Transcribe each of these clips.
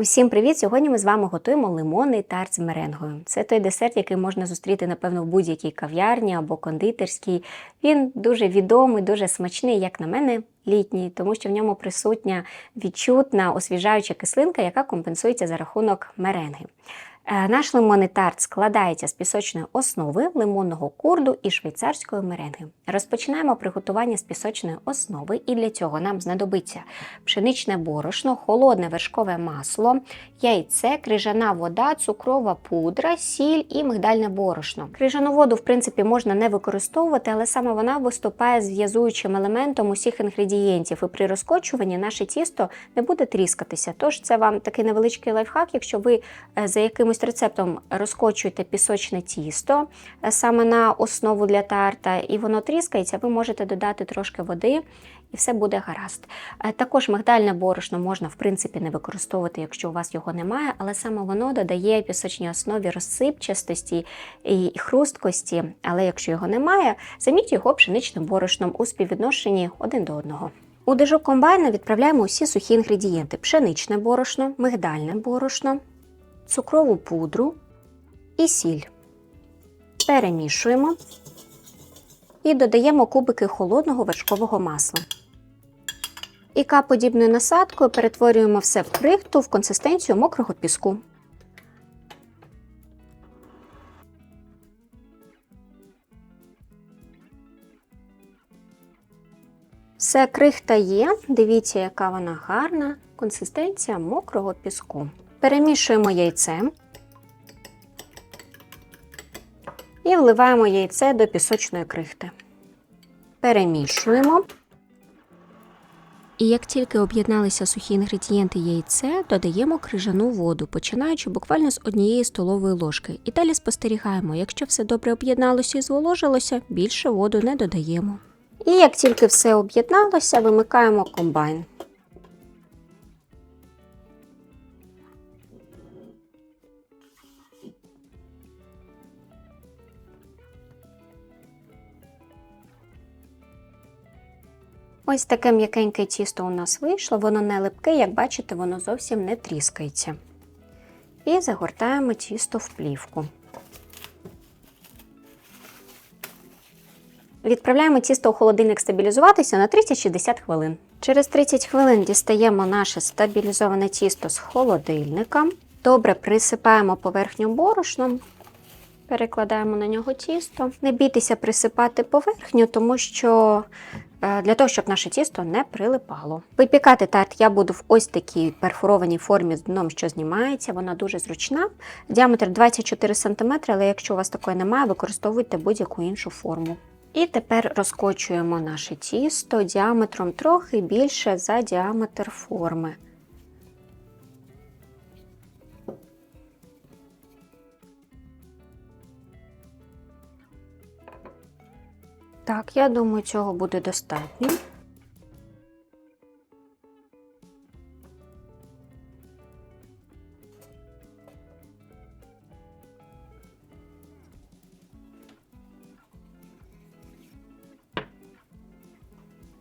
Усім привіт! Сьогодні ми з вами готуємо лимонний тарт з меренгою. Це той десерт, який можна зустріти, напевно, в будь-якій кав'ярні або кондитерській. Він дуже відомий, дуже смачний, як на мене, літній, тому що в ньому присутня відчутна освіжаюча кислинка, яка компенсується за рахунок меренги. Е, Наш лимонний тарт складається з пісочної основи, лимонного курду і швейцарської меренги. Розпочинаємо приготування з пісочної основи, і для цього нам знадобиться пшеничне борошно, холодне вершкове масло, яйце, крижана вода, цукрова пудра, сіль і мигдальне борошно. Крижану воду, в принципі, можна не використовувати, але саме вона виступає зв'язуючим елементом усіх інгредієнтів. І при розкочуванні наше тісто не буде тріскатися. Тож це вам такий невеличкий лайфхак, якщо ви е, за якимось рецептом розкочуєте пісочне тісто е, саме на основу для тарта, і воно тріскається, ви можете додати трошки води. І все буде гаразд. Е, Також мигдальне борошно можна, в принципі, не використовувати, якщо у вас його немає, але саме воно додає пісочній основі розсипчастості і хрусткості. Але якщо його немає, заміть його пшеничним борошном у співвідношенні один до одного. У дежок комбайна відправляємо усі сухі інгредієнти: пшеничне борошно, мигдальне борошно, цукрову пудру і сіль. Перемішуємо і додаємо кубики холодного вершкового масла. І К-подібною насадкою перетворюємо все в крихту в консистенцію мокрого піску. Все крихта є. Дивіться, яка вона гарна. Консистенція мокрого піску. Перемішуємо яйце і вливаємо яйце до пісочної крихти. Перемішуємо. І як тільки об'єдналися сухі інгредієнти яйце, додаємо крижану воду, починаючи буквально з однієї столової ложки. І далі спостерігаємо, якщо все добре об'єдналося і зволожилося, більше воду не додаємо. І як тільки все об'єдналося, вимикаємо комбайн. Ось таке м'якеньке тісто у нас вийшло, воно не липке, як бачите, воно зовсім не тріскається. І загортаємо тісто в плівку. Відправляємо тісто у холодильник стабілізуватися на 30-60 хвилин. Через 30 хвилин дістаємо наше стабілізоване тісто з холодильника. Добре присипаємо поверхню борошном, перекладаємо на нього тісто. Не бійтеся присипати поверхню, тому що для того, щоб наше тісто не прилипало. Випікати тарт я буду в ось такій перфорованій формі з дном, що знімається. Вона дуже зручна. Діаметр 24 см, але якщо у вас такої немає, використовуйте будь-яку іншу форму. І тепер розкочуємо наше тісто діаметром трохи більше за діаметр форми. Так, я думаю, цього буде достатньо.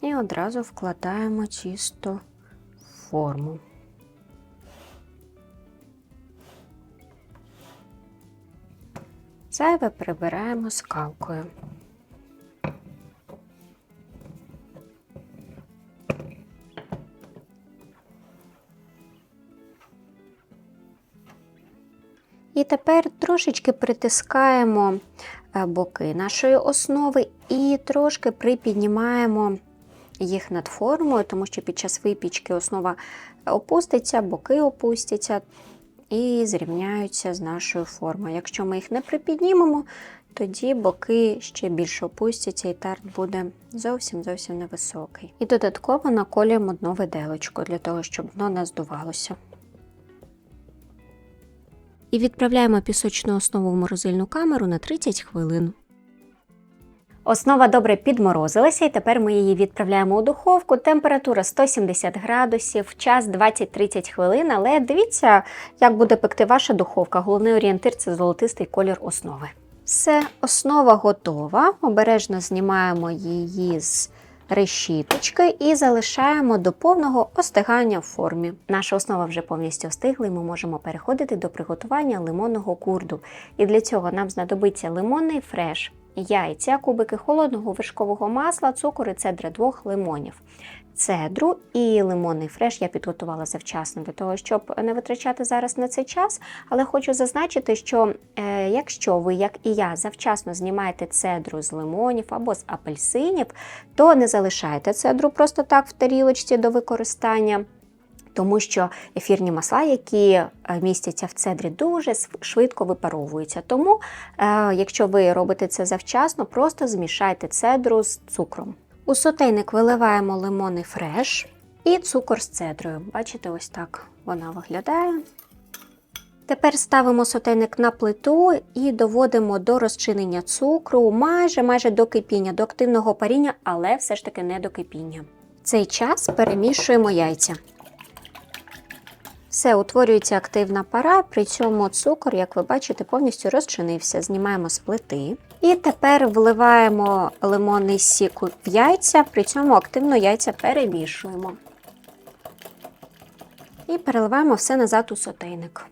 І одразу вкладаємо тісто в форму. Зайве прибираємо скалкою. І тепер трошечки притискаємо е, боки нашої основи і трошки припіднімаємо їх над формою, тому що під час випічки основа опуститься, боки опустяться і зрівняються з нашою формою. Якщо ми їх не припіднімемо, тоді боки ще більше опустяться і тарт буде зовсім зовсім невисокий. І додатково наколюємо дно виделочку для того, щоб дно не здувалося. І відправляємо пісочну основу в морозильну камеру на 30 хвилин. Основа добре підморозилася, і тепер ми її відправляємо у духовку. Температура 170 градусів, час 20-30 хвилин. Але дивіться, як буде пекти ваша духовка. Головний орієнтир це золотистий колір основи. Все, основа готова. Обережно знімаємо її з решіточки і залишаємо до повного остигання в формі. Наша основа вже повністю остигла, і ми можемо переходити до приготування лимонного курду. І для цього нам знадобиться лимонний фреш, яйця, кубики холодного вершкового масла, цукор і цедра двох лимонів. Цедру і лимонний фреш я підготувала завчасно для того, щоб не витрачати зараз на цей час. Але хочу зазначити, що е, якщо ви, як і я, завчасно знімаєте цедру з лимонів або з апельсинів, то не залишайте цедру просто так в тарілочці до використання. Тому що ефірні масла, які е, містяться в цедрі, дуже швидко випаровуються. Тому, е, якщо ви робите це завчасно, просто змішайте цедру з цукром. У сотейник виливаємо лимонний фреш і цукор з цедрою. Бачите, ось так вона виглядає. Тепер ставимо сотейник на плиту і доводимо до розчинення цукру майже майже до кипіння, до активного паріння, але все ж таки не до кипіння. В цей час перемішуємо яйця. Все, утворюється активна пара, при цьому цукор, як ви бачите, повністю розчинився. Знімаємо з плити. І тепер вливаємо лимонний сік в яйця, при цьому активно яйця перемішуємо. І переливаємо все назад у сотейник.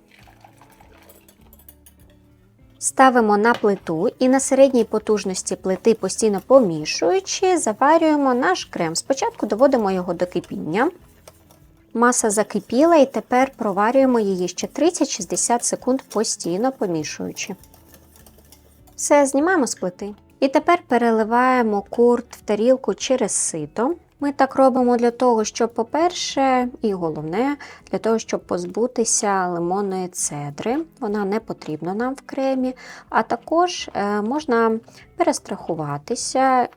Ставимо на плиту і на середній потужності плити, постійно помішуючи, заварюємо наш крем. Спочатку доводимо його до кипіння. Маса закипіла і тепер проварюємо її ще 30-60 секунд постійно помішуючи. Все, знімаємо з плити. І тепер переливаємо курт в тарілку через сито. Ми так робимо для того, щоб, по-перше, і головне, для того, щоб позбутися лимонної цедри. Вона не потрібна нам в кремі, а також е, можна перестрахуватися,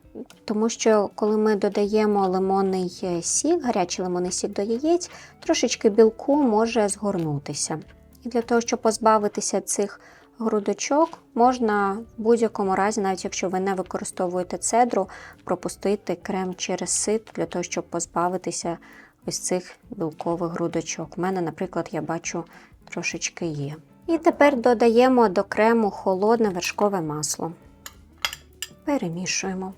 тому що коли ми додаємо лимонний е, сік, гарячий лимонний сік до яєць, трошечки білку може згорнутися. І для того, щоб позбавитися цих грудочок, можна в будь-якому разі, навіть якщо ви не використовуєте цедру, пропустити крем через сито для того, щоб позбавитися ось цих білкових грудочок. У мене, наприклад, я бачу трошечки є. І тепер додаємо до крему холодне вершкове масло. Перемішуємо.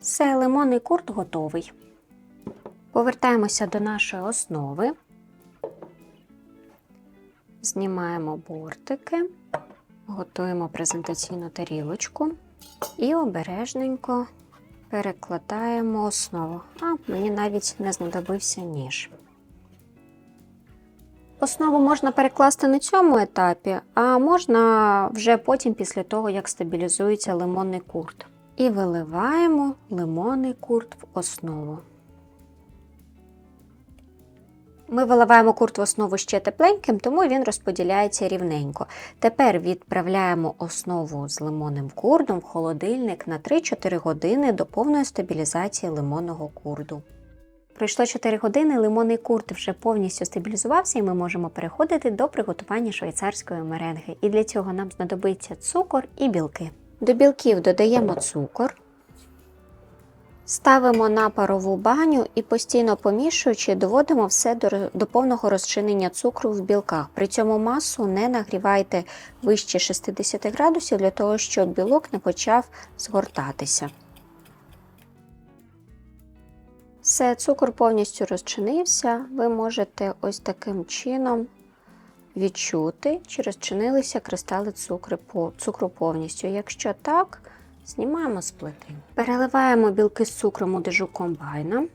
Все, лимонний курт готовий. Повертаємося до нашої основи. Знімаємо бортики, готуємо презентаційну тарілочку і обережненько перекладаємо основу. А, мені навіть не знадобився ніж. Основу можна перекласти на цьому етапі, а можна вже потім, після того, як стабілізується лимонний курт. І виливаємо лимонний курт в основу. Ми виливаємо курт в основу ще тепленьким, тому він розподіляється рівненько. Тепер відправляємо основу з лимонним курдом в холодильник на 3-4 години до повної стабілізації лимонного курду. Пройшло 4 години, лимонний курт вже повністю стабілізувався, і ми можемо переходити до приготування швейцарської меренги. І для цього нам знадобиться цукор і білки. До білків додаємо цукор. Ставимо на парову баню і постійно помішуючи, доводимо все до, до повного розчинення цукру в білках. При цьому масу не нагрівайте вище 60 градусів для того, щоб білок не почав згортатися. Все, цукор повністю розчинився. Ви можете ось таким чином відчути, чи розчинилися кристали цукру, повністю. Якщо так, Знімаємо з плити. Переливаємо білки з цукром у дежу комбайна.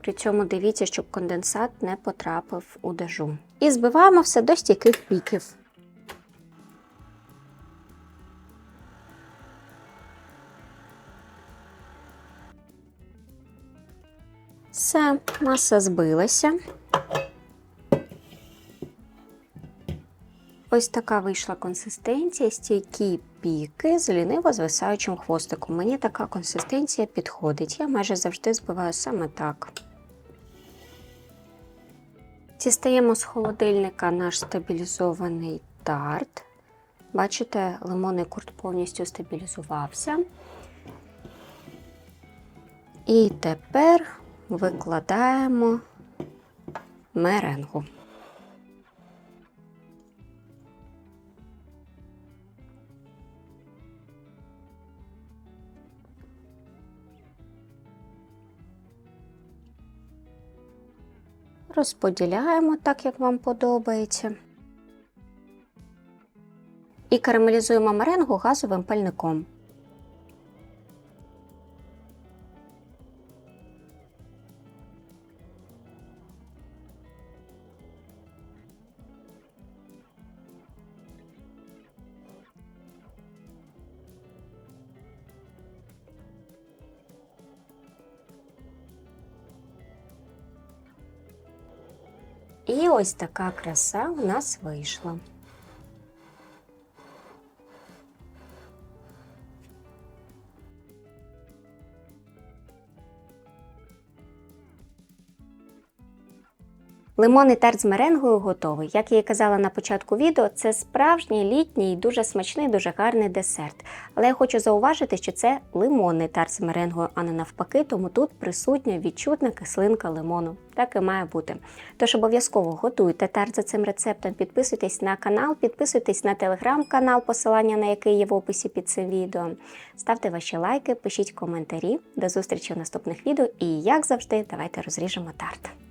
При цьому дивіться, щоб конденсат не потрапив у дежу. І збиваємо все до стійких піків. Все, маса збилася. Ось така вийшла консистенція, стійкі піки з ліниво звисаючим хвостиком. Мені така консистенція підходить. Я майже завжди збиваю саме так. Дістаємо з холодильника наш стабілізований тарт. Бачите, лимонний курт повністю стабілізувався. І тепер викладаємо меренгу. Розподіляємо так, як вам подобається. І карамелізуємо меренгу газовим пальником. І ось така краса у нас вийшла. Лимонний тарт з меренгою готовий. Як я і казала на початку відео, це справжній літній, дуже смачний, дуже гарний десерт. Але я хочу зауважити, що це лимонний тарт з меренгою, а не навпаки, тому тут присутня відчутна кислинка лимону. Так і має бути. Тож обов'язково готуйте тарт за цим рецептом, підписуйтесь на канал, підписуйтесь на телеграм-канал, посилання на який є в описі під цим відео. Ставте ваші лайки, пишіть коментарі. До зустрічі в наступних відео. І як завжди, давайте розріжемо тарт.